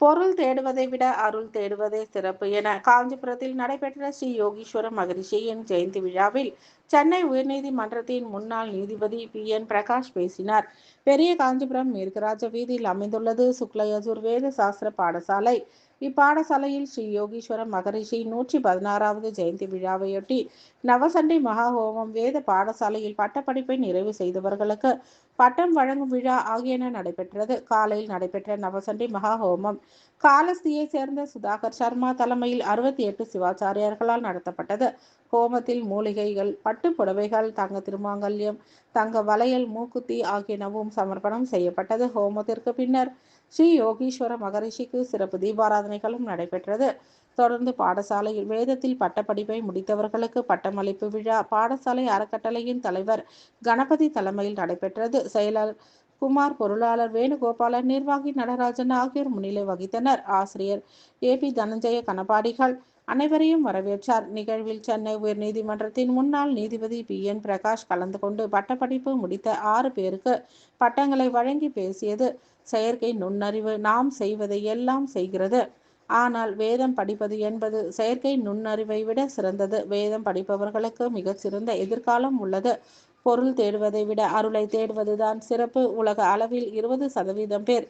பொருள் தேடுவதை விட அருள் தேடுவதே சிறப்பு என காஞ்சிபுரத்தில் நடைபெற்ற ஸ்ரீ யோகீஸ்வர மகரிஷியின் ஜெயந்தி விழாவில் சென்னை உயர்நீதிமன்றத்தின் முன்னாள் நீதிபதி பி. என். பிரகாஷ் பேசினார். பெரிய காஞ்சிபுரம் மேற்குராஜ வீதியில் அமைந்துள்ளது சுக்லயஜுர் வேத சாஸ்திர பாடசாலை. இப்பாடசாலையில் ஸ்ரீ யோகீஸ்வர மகரிஷி நூற்றி பதினாறாவது ஜெயந்தி விழாவையொட்டி நவசண்டை மகாஹோமம் வேத பாடசாலையில் பட்டப்படிப்பை நிறைவு செய்தவர்களுக்கு பட்டம் வழங்கும் விழா ஆகியன நடைபெற்றது. காலையில் நடைபெற்ற நவசண்டை மகாஹோமம் காலஸ்தியை சேர்ந்த சுதாகர் சர்மா தலைமையில் அறுபத்தி எட்டு சிவாச்சாரியர்களால் நடத்தப்பட்டது. ஹோமத்தில் மூலிகைகள் பட்டு புடவைகள் தங்க திருமாங்கல்யம் தங்க வளையல் மூக்குத்தி ஆகியனவும் சமர்ப்பணம் செய்யப்பட்டது ஹோமத்திற்கு பின்னர். ஸ்ரீ யோகீஸ்வர மகரிஷிக்கு சிறப்பு தீபாராதனைகளும் நடைபெற்றது. தொடர்ந்து பாடசாலையில் வேதத்தில் பட்டப்படிப்பை முடித்தவர்களுக்கு பட்டமளிப்பு விழா பாடசாலை அறக்கட்டளையின் தலைவர் கணபதி தலைமையில் நடைபெற்றது. செயலர் குமார் பொருளாளர் வேணுகோபாலன் நிர்வாகி நடராஜன் ஆகியோர் முன்னிலை வகித்தனர். ஆசிரியர் ஏ பி தனஞ்சய கணபாடிகள் அனைவரையும் வரவேற்றார். நிகழ்வில் சென்னை உயர்நீதிமன்றத்தின் முன்னாள் நீதிபதி பி. என். பிரகாஷ் கலந்து கொண்டு பட்டப்படிப்பு முடித்த ஆறு பேருக்கு பட்டங்களை வழங்கி பேசியது. செயற்கை நுண்ணறிவு நாம் செய்வதை எல்லாம் செய்கிறது. ஆனால் வேதம் படிப்பது என்பது செயற்கை நுண்ணறிவை விட சிறந்தது. வேதம் படிப்பவர்களுக்கு மிக சிறந்த எதிர்காலம் உள்ளது. பொருள் தேடுவதை விட அருளை தேடுவதுதான் சிறப்பு. உலக அளவில் இருபது சதவீதம் பேர்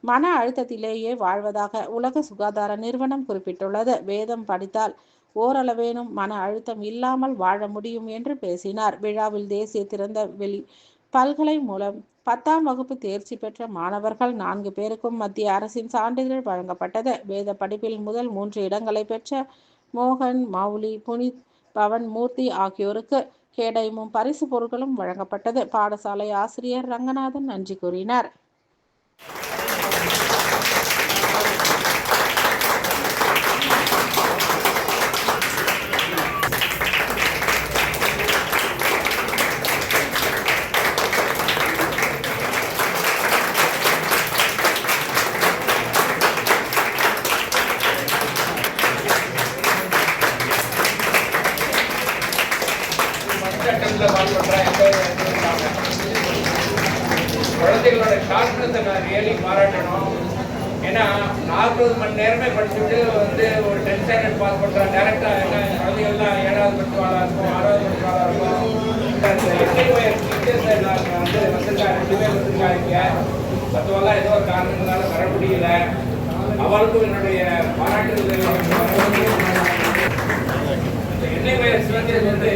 மன அழுத்தத்திலேயே வாழ்வதாக உலக சுகாதார நிறுவனம் குறிப்பிட்டுள்ளது. வேதம் படித்தால் ஓரளவேனும் மன அழுத்தம் இல்லாமல் வாழ முடியும் என்று பேசினார். விழாவில் தேசிய திறந்த வெளி பல்கலை மூலம் பத்தாம் வகுப்பு தேர்ச்சி பெற்ற மாணவர்கள் நான்கு பேருக்கும் மத்திய அரசின் சான்றிதழ் வழங்கப்பட்டது. வேத படிப்பில் முதல் மூன்று இடங்களை பெற்ற மோகன் மௌலி புனித் பவன் மூர்த்தி ஆகியோருக்கு கேடயமும் பரிசு பொருட்களும் வழங்கப்பட்டது. பாடசாலை ஆசிரியர் ரங்கநாதன் நன்றி கூறினார். குழந்தைகளோட நான் ரியலி பாராட்டணும் ஏன்னா நாற்பது மணி நேரமே படிச்சுட்டு வந்து ஒரு டென்த் ஸ்டாண்டர்ட் பாஸ் பண்ணுற டேரக்டாக என்ன குழந்தைகள்லாம் ஏழாவது படிச்சுவாளா இருக்கும் ஆறாவது படிச்சுவாளா இருக்கும் டீச்சர்ஸ் வந்து வந்திருக்காங்க ரெண்டு பேர் வந்திருக்காங்க மற்றவெல்லாம் ஏதோ ஒரு காரணங்களால வர முடியல அவளுக்கும் என்னுடைய பாராட்டுகள் இந்த எண்ணெய் வயல் சிவந்திரன் வந்து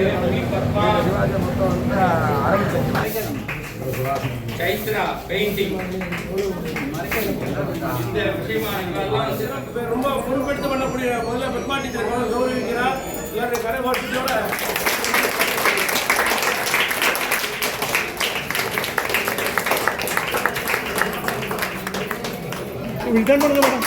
பி. சைத்ரா பெயிண்டிங் இந்த விஷயமா இவெல்லாம் சிறப்பு ரொம்ப பொறுப்பெடுத்து பண்ணக்கூடிய முதல்ல பெட்மா டீச்சர் கௌரவிக்கிறார். இவருடைய கரைவாட்டத்தோட ரிட்டர்ன் பண்ணுங்க மேடம்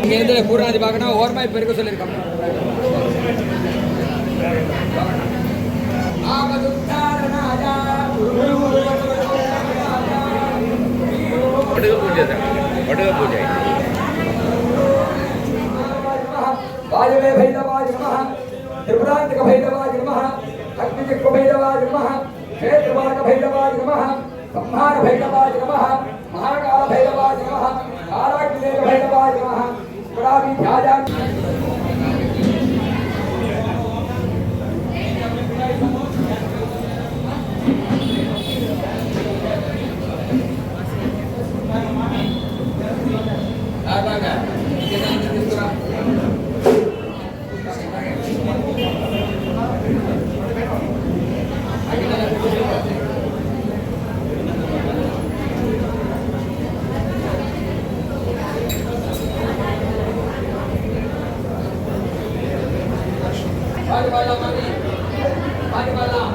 இங்கேருந்து பூர்ணாதி பார்க்கணும் ஓரமாக இப்போ இருக்க சொல்லியிருக்கோம் భైరవాయ నమ అగ్నిజిహ్వ భైరవాయ నమ క్షేత్రవాక భైరవాయ నమ సంహార భైరవాయ నమ మహాకాల భైరవాయ నమ కాలాగ్నిదేవ భైరవాయ నమ ఇక్కడ பாட்டு பாடலாம்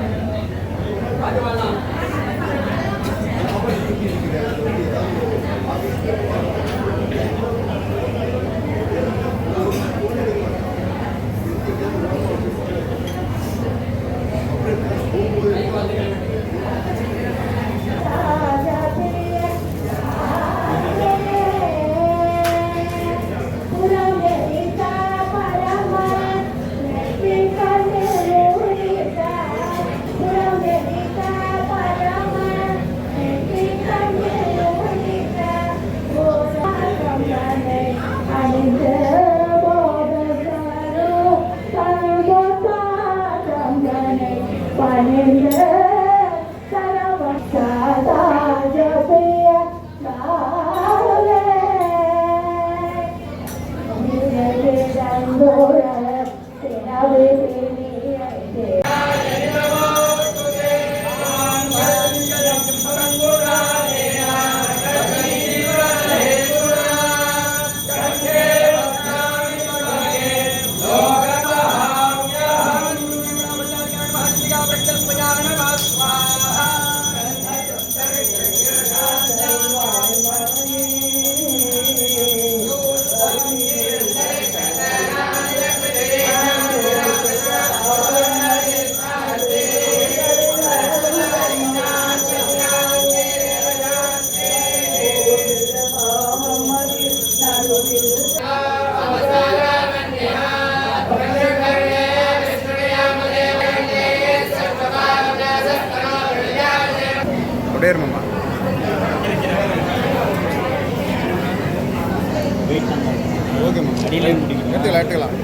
பாட்டு பாடலாம் அப்படியே இருமாம்மா. Okay ma'am. எடுத்துக்கலாம் எடுத்துக்கலாம்.